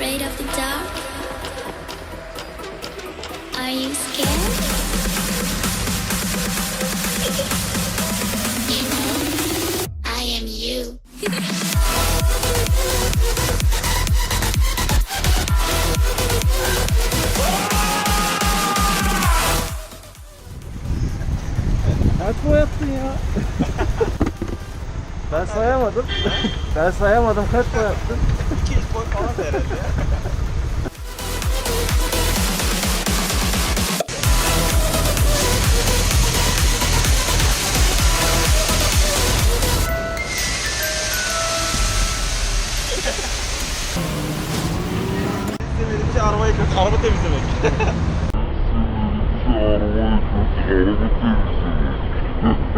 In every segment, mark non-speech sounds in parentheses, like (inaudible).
afraid of the dark? Are you scared? I am you. That's what the ben sayamadım. (laughs) ben sayamadım kaç boyattın? 200 boy falan herhalde ya. İstemediğim şey arabayı kırıp araba temizlemek.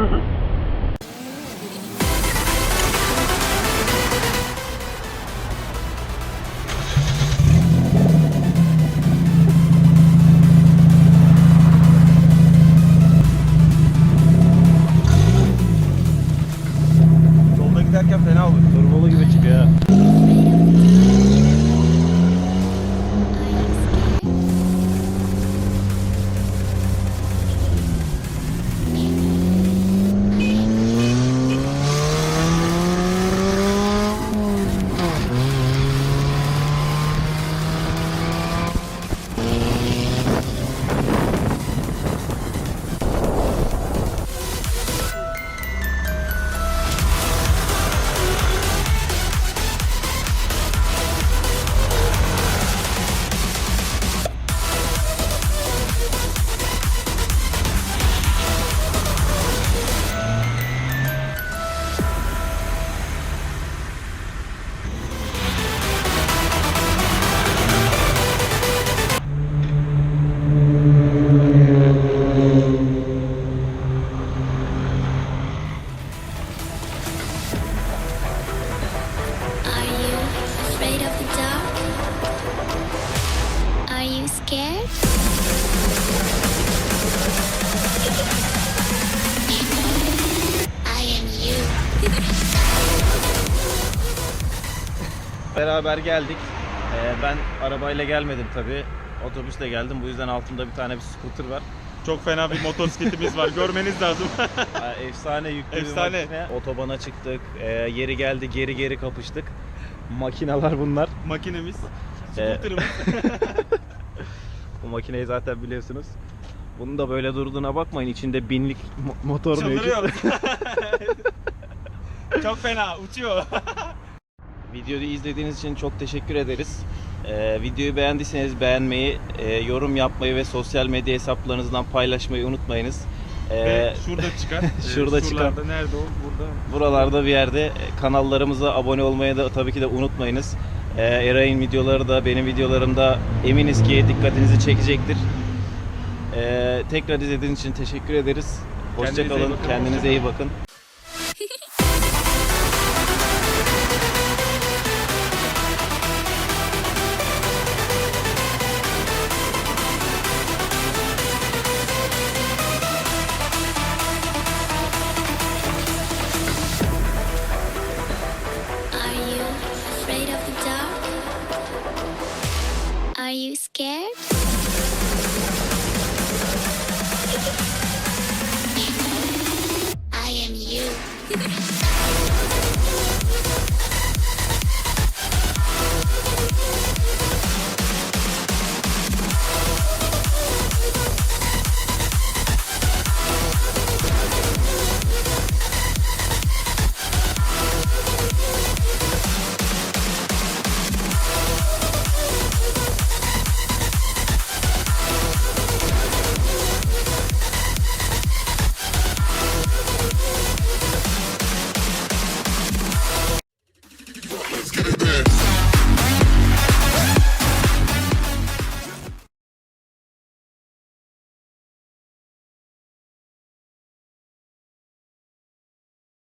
Yolda giderken fena olur. Turbolu gibi çıkıyor Beraber geldik. Ee, ben arabayla gelmedim tabi. Otobüsle geldim. Bu yüzden altımda bir tane bir scooter var. Çok fena bir motosikletimiz var. Görmeniz lazım. (laughs) Efsane yüklü Efsane. bir makine. Otobana çıktık. Ee, yeri geldi geri geri kapıştık. Makineler bunlar. Makinemiz. Ee, Scooter'ımız. (laughs) Bu makineyi zaten biliyorsunuz. Bunun da böyle durduğuna bakmayın. İçinde binlik mo- motor mevcut. Çıldırıyoruz. (laughs) Çok fena uçuyor. Videoyu izlediğiniz için çok teşekkür ederiz. Ee, videoyu beğendiyseniz beğenmeyi, e, yorum yapmayı ve sosyal medya hesaplarınızdan paylaşmayı unutmayınız. Ee, Ve şurada çıkan. (laughs) şurada e, çıkan. Nerede o? Burada. buralarda bir yerde e, kanallarımıza abone olmayı da tabii ki de unutmayınız. Ee, Eray'ın videoları da benim videolarım da eminiz ki dikkatinizi çekecektir. Ee, tekrar izlediğiniz için teşekkür ederiz. Kendinize iyi Hoşçakalın. bakın, Kendinize iyi bakın. Scared? I am you.